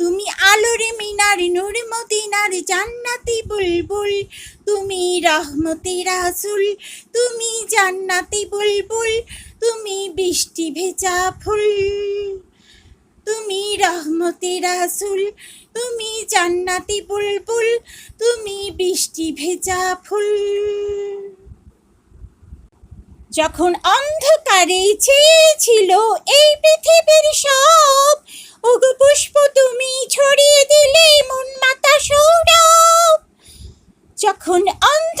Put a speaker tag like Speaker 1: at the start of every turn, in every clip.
Speaker 1: তুমি আলোরে মিনার, নূর মদিনার, জান্নাতি বুলবুল। তুমি রহমতি রাসুল, তুমি জান্নাতি বুলবুল। তুমি বৃষ্টি ভেজা ফুল। তুমি রহমতি রাসুল, তুমি জান্নাতি বুলবুল। তুমি বৃষ্টি ভেজা ফুল। যখন অন্ধকারে চেয়েছিল এই পৃথিবীর সব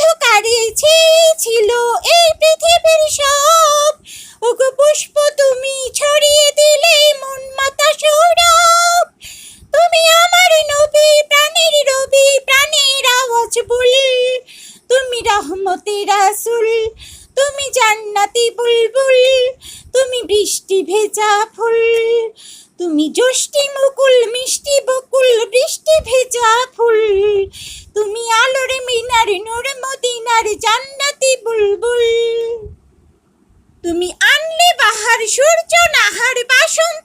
Speaker 1: অন্ধকারে চেয়েছিল এই পৃথিবীর সব। ওগো পুষ্প, তুমি ছড়িয়ে দিলে মন মাতা সৌরভ। তুমি আমার নবী প্রাণের রবি, প্রাণের আওয়াজ বল। তুমি রহমতে রাসুল, তুমি জান্নাতি বুলবুল, তুমি বৃষ্টি ভেজা ফুল। তুমি জ্যোষ্ঠী মুকুল মিষ্টি বকুল বৃষ্টি ভেজা ফুল তুমি আলোর মিনার নূর মদিনার জান্নাতি বুলবুল। তুমি আনলে বাহার সূর্য নাহার বাসন্তী।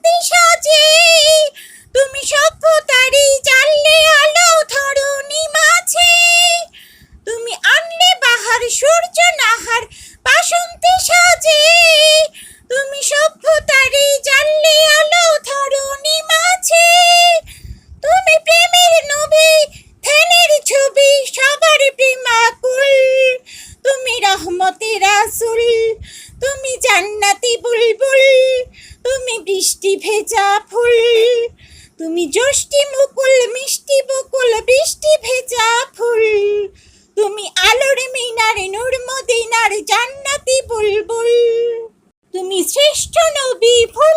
Speaker 1: বৃষ্টি ভেজা ফুল। তুমি জ্যোষ্ঠী মুকুল, মিষ্টি বকুল, বৃষ্টি ভেজা ফুল। তুমি আলোর মিনারে নূর মদিনার জান্নাতি বুলবুল। তুমি শ্রেষ্ঠ নবী ফুল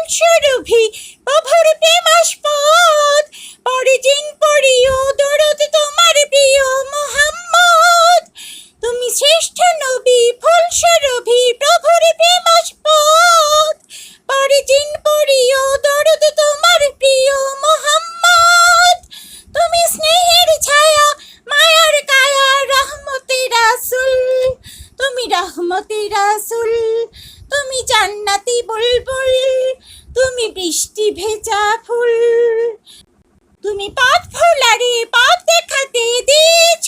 Speaker 1: বৃষ্টি ভেজা ফুল। তুমি পাত ফুলারে পাত দেখাতে দিয়েছ